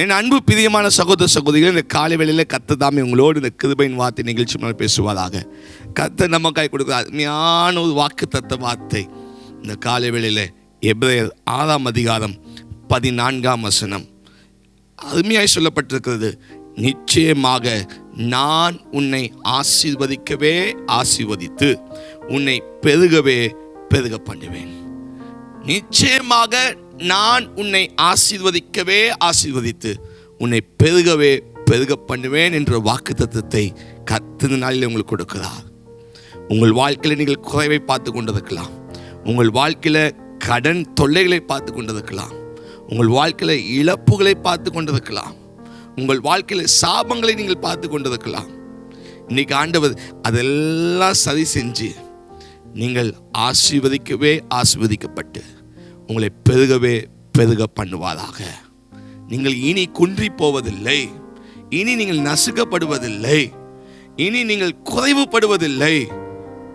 என் அன்பு பிரியமான சகோதர சகோதரிகள் இந்த காலை வேளையில் கத்த தாமே உங்களோடு இந்த கிருபையின் வார்த்தை நிகழ்ச்சி மேலே பேசுவதாக கத்த நமக்காய் கொடுக்குற அருமையான ஒரு வாக்கு தத்த வார்த்தை. இந்த காலை வேளையில் எப்ரேயர் ஆறாம் அதிகாரம் பதினான்காம் வசனம். அருமையாய் சொல்லப்பட்டிருக்கிறது நிச்சயமாக நான் உன்னை ஆசீர்வதிக்கவே ஆசீர்வதித்து உன்னை பெருகவே பெருக பண்ணுவேன். நிச்சயமாக நான் உன்னை ஆசீர்வதிக்கவே ஆசீர்வதித்து உன்னை பெருகவே பெருக பண்ணுவேன் என்ற வாக்கு தத்துவத்தை கத்தின நாளில் உங்களுக்கு கொடுக்கிறார் உங்கள் வாழ்க்கையில் நீங்கள் குறைவை பார்த்து கொண்டிருக்கலாம். உங்கள் வாழ்க்கையில் கடன் தொல்லைகளை பார்த்து கொண்டிருக்கலாம். உங்கள் வாழ்க்கையில் இழப்புகளை பார்த்து கொண்டிருக்கலாம். உங்கள் வாழ்க்கையில் சாபங்களை நீங்கள் பார்த்து கொண்டிருக்கலாம். இன்னைக்கு ஆண்டவர் அதெல்லாம் சரி செஞ்சு நீங்கள் ஆசீர்வதிக்கவே ஆசீர்வதிக்கப்பட்டு உங்களை பெருகவே பெருக பண்ணுவாராக. நீங்கள் இனி குன்றி போவதில்லை. இனி நீங்கள் நசுக்கப்படுவதில்லை. இனி நீங்கள் குறைவுபடுவதில்லை.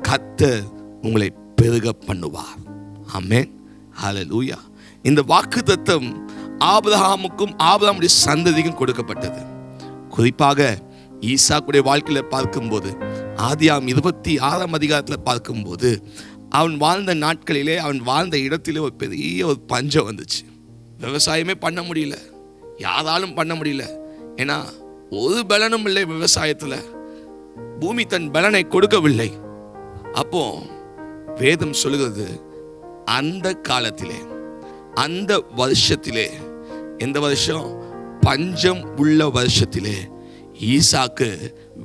கத்த உங்களை பெருக பண்ணுவார். ஆமேன். ஹalleluya. இந்த வாக்கு தத்துவம் ஆபதாமுக்கும் ஆபதாமுடைய சந்ததிக்கும் கொடுக்கப்பட்டது. குறிப்பாக ஈசாக்குடைய வாழ்க்கையில் பார்க்கும்போது ஆதியாம் இருபத்தி ஆறாம் அதிகாரத்தில் பார்க்கும்போது அவன் வாழ்ந்த நாட்களிலே அவன் வாழ்ந்த இடத்திலே ஒரு பெரிய ஒரு பஞ்சம் வந்துச்சு. விவசாயமே பண்ண முடியல. யாராலும் பண்ண முடியல. ஏன்னா ஒரு பலனும் இல்லை விவசாயத்தில். பூமி தன் பலனை கொடுக்கவில்லை. அப்போ வேதம் சொல்லுகிறது அந்த காலத்திலே அந்த வருஷத்திலே எந்த வருஷம்? பஞ்சம் உள்ள வருஷத்திலே ஈசாக்கு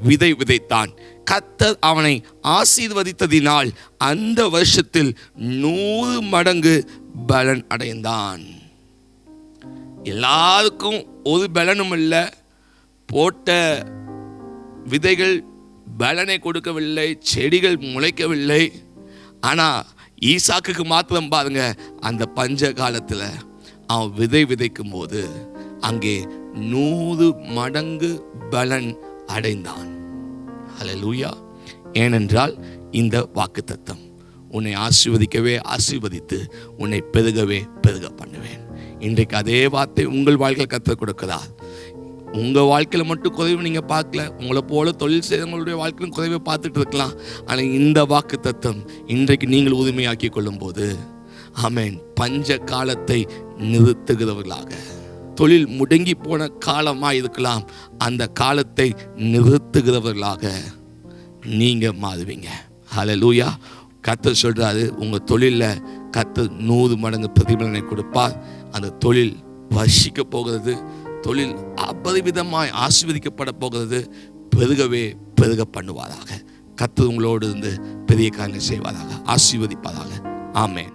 விதை விதைத்தான். கத்தர் அவனை ஆசீர்வதித்ததினால் அந்த வருஷத்தில் நூறு மடங்கு பலன் அடைந்தான். எல்லாருக்கும் ஒரு பலனும் இல்லை. போட்ட விதைகள் பலனை கொடுக்கவில்லை செடிகள் முளைக்கவில்லை. ஆனால் ஈசாக்குக்கு மாத்திரம் பாருங்க அந்த பஞ்ச காலத்தில் அவன் விதை விதைக்கும் போது அங்கே நூறு மடங்கு பலன் அடைந்தான். அலலூயா ஏனென்றால் இந்த வாக்குத்தத்தம் உன்னை ஆசீர்வதிக்கவே ஆசீர்வதித்து உன்னை பெருகவே பெருக பண்ணுவேன். இன்றைக்கு அதே வார்த்தை உங்கள் வாழ்க்கையில் கற்றுக் கொடுக்கிறார் உங்கள் வாழ்க்கையில் மட்டும் குறைவு நீங்கள் பார்க்கல. உங்களை போல தொழில் செய்தவங்களுடைய வாழ்க்கையிலும் குறைவை பார்த்துட்டு இருக்கலாம். ஆனால் இந்த வாக்கு தத்துவம் இன்றைக்கு நீங்கள் உரிமையாக்கி கொள்ளும்போது ஆமேன் பஞ்ச காலத்தை நிறுத்துகிறவர்களாக. தொழில் முடங்கி போன காலமாக இருக்கலாம். அந்த காலத்தை நிறுத்துகிறவர்களாக நீங்கள் மாறுவீங்க. ஹalleluya கத்தர் சொல்கிறாரு உங்கள் தொழிலில் கத்தர் நூறு மடங்கு பிரதிபலனை கொடுப்பார். அந்த தொழில் வசிக்க போகிறது. தொழில் அபரிவிதமாய் ஆசீர்வதிக்கப்பட போகிறது. பெருகவே பெருக பண்ணுவாராக. கத்து உங்களோடு இருந்து பெரிய காரியம் செய்வாராக. ஆசீர்வதிப்பாராக. ஆமேன்.